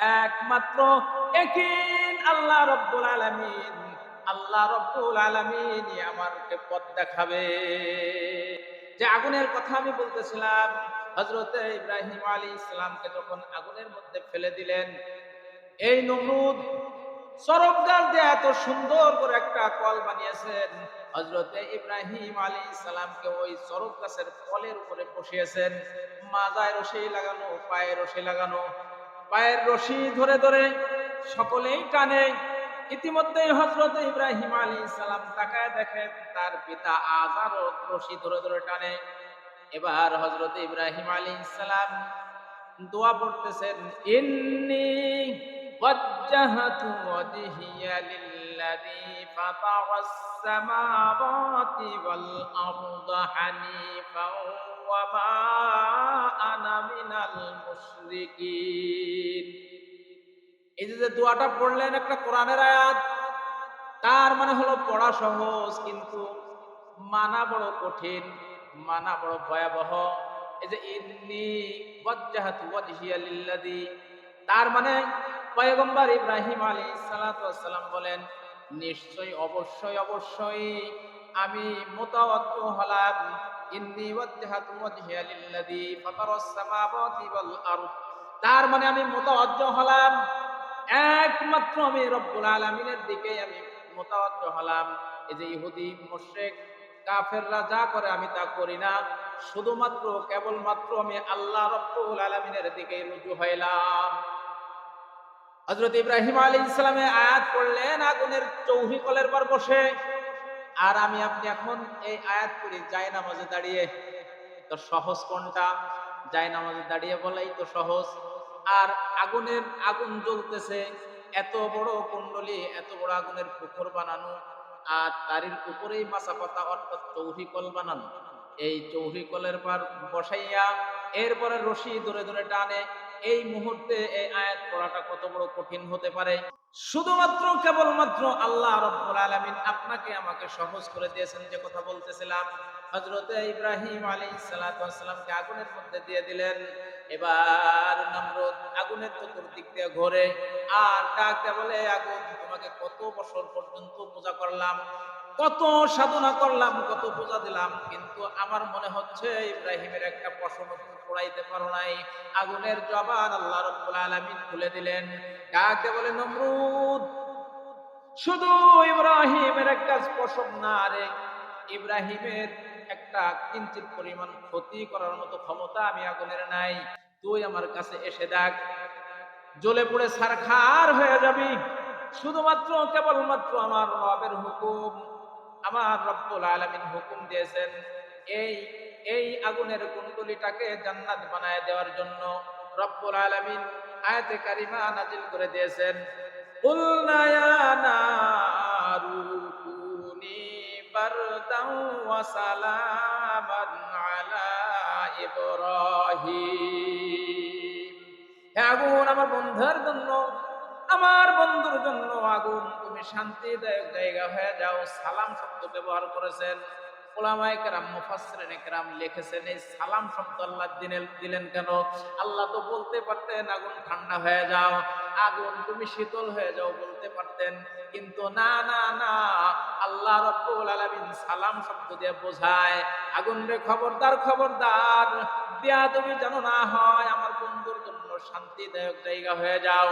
একমাত্র একিন আল্লাহ রব্বুল আলামিন, আল্লাহ রব্বুল আলামিন আমাকে পথ দেখাবে। যে আগুনের কথা আমি বলতেছিলাম হজরতে ইব্রাহিম আলী ইসলামকে যখন আগুনের মধ্যে ফেলে দিলেন, এই নমরুদ সরব গাছ দিয়ে এত সুন্দর করে একটা কল বানিয়েছেন। হজরতে ইব্রাহিম আলী সালামকে ওই সরব গাছের কলের উপরে বসিয়েছেন। মাজায় রশি লাগানো, পায়ে রশি লাগানো পায়ের রশি ধরে ধরে সকলেই টানে ইতিমধ্যে হজরত ইব্রাহিম আলী সালাম তাকায় দেখেন তার পিতা আজারও রশি ধরে ধরে টানে এবার হজরত ইব্রাহিম আলী সালাম দোয়া পড়তেছেন ইন্নি وجهت وجهي للذي فطر السماوات والأرض حنيفا وما أنا من المشركين এই যে দোয়াটা পড়লেন একটা কোরআনের আয়াত তার মানে হলো পড়া সহজ কিন্তু মানা বড় কঠিন মানা বড় ভয়াবহ এই যে ইন্নি ওয়াজ্জাহাতু ওয়াজহিয়া লিল্লাযী তার মানে পয়গম্বর ইব্রাহিম আলী সালাম বলেন নিশ্চয় অবশ্যই অবশ্যই আমি মোতাওয়াজ্জ হলাম। ইন্নি ওয়াজ্জাহাতু ওয়াজহিয়া লিল্লাযী ফাতারাস সামাওয়াতি ওয়াল আরদ। তার মানে আমি মোতাওয়াজ্জ হলাম। একমাত্র আমি রব্বুল আলামিনের দিকে আমি মোতাওয়াজ্জ হলাম। এই যে ইহুদি, মুশরিক, কাফেররা যা করে আমি তা করি না। শুধুমাত্র, কেবলমাত্র আমি আল্লাহ রব্বুল আলামিনের দিকে রুজু হইলাম। হজরত ইব্রাহিম আলী ইসলামে আয়াত পড়লেন, আগুনের চৌহিকলের পর বসে। আর আমি আপনি এখন এই আয়াত পড়ি যাই নামাজে দাঁড়িয়ে, তো সহজ কোনটা? যাই নামাজে দাঁড়িয়ে বলাই তো সহজ। আর আগুনের আগুন জ্বলতেছে, এত বড় কুণ্ডলি, এত বড় আগুনের পুকুর বানানো, আর তারির উপরেই মাছা পাতা অর্থাৎ চৌহি কল বানানো। এই চৌহি কলের পর বসাইয়া, এরপরে রশি ধরে ধরে টানে এই মুহূর্তে এই আয়াত পড়াটা কত বড় কঠিন হতে পারে? শুধুমাত্র কেবলমাত্র আল্লাহ রব্বুল আলামিন আপনাকে আমাকে সহজ করে দিয়েছেন যে কথা বলতেছিলাম। হযরতে ইব্রাহিম আলাইহিস সালাতু ওয়াসসালামকে আগুনের মধ্যে দিয়ে দিলেন। এবার নমরুদ আগুনের চতুর্দিক দিয়ে ঘোরে। আর ডাক বলে, আগুন, তোমাকে কত বছর পর্যন্ত পূজা করলাম? কত সাধনা করলাম, কত পূজা দিলাম, কিন্তু আমার মনে হচ্ছে ইব্রাহিমের একটা পশম পড়াইতে পারো নাই। আগুনের জবান আল্লাহ রব্বুল আলামিন খুলে দিলেন। ডাকতে বলে, নমরুদ? শুধু ইব্রাহিমের একটা পশম না রে, ইব্রাহিমের একটা কিঞ্চিত পরিমাণ ক্ষতি করার মতো ক্ষমতা আমি আগুনের নাই। তুই আমার কাছে এসে দেখ, জ্বলে পড়ে সারখার হয়ে যাবি। শুধুমাত্র, কেবলমাত্র আমার রবের হুকুম। আমার রব্বুল আলমিন হুকুম দিয়েছেন, এই এই আগুনের কুণ্ডলিটাকে জান্নাত বানায় দেওয়ার জন্য রব্বুল আলমিন আয়াতে কারিমা নাজিল করে দিয়েছেন আগুন আমার বন্ধার জন্য আমার বন্ধুর জন্য আগুন, তুমি শান্তিদায়ক জায়গা হয়ে যাও, সালাম শব্দ ব্যবহার করেছেন। লিখেছেন, এই সালাম শব্দ আল্লাহ দিলেন কেন? আল্লাহ তো বলতে পারতেন আগুন ঠান্ডা হয়ে যাও, আগুন তুমি শীতল হয়ে যাও বলতে পারতেন। কিন্তু না না না, আল্লাহ রব্বুল আলামিন সালাম শব্দ দিয়ে বোঝায়, আগুন রে খবরদার খবরদার, দেয়া তুমি জানো না হয়, আমার বন্ধুর জন্য শান্তিদায়ক জায়গা হয়ে যাও।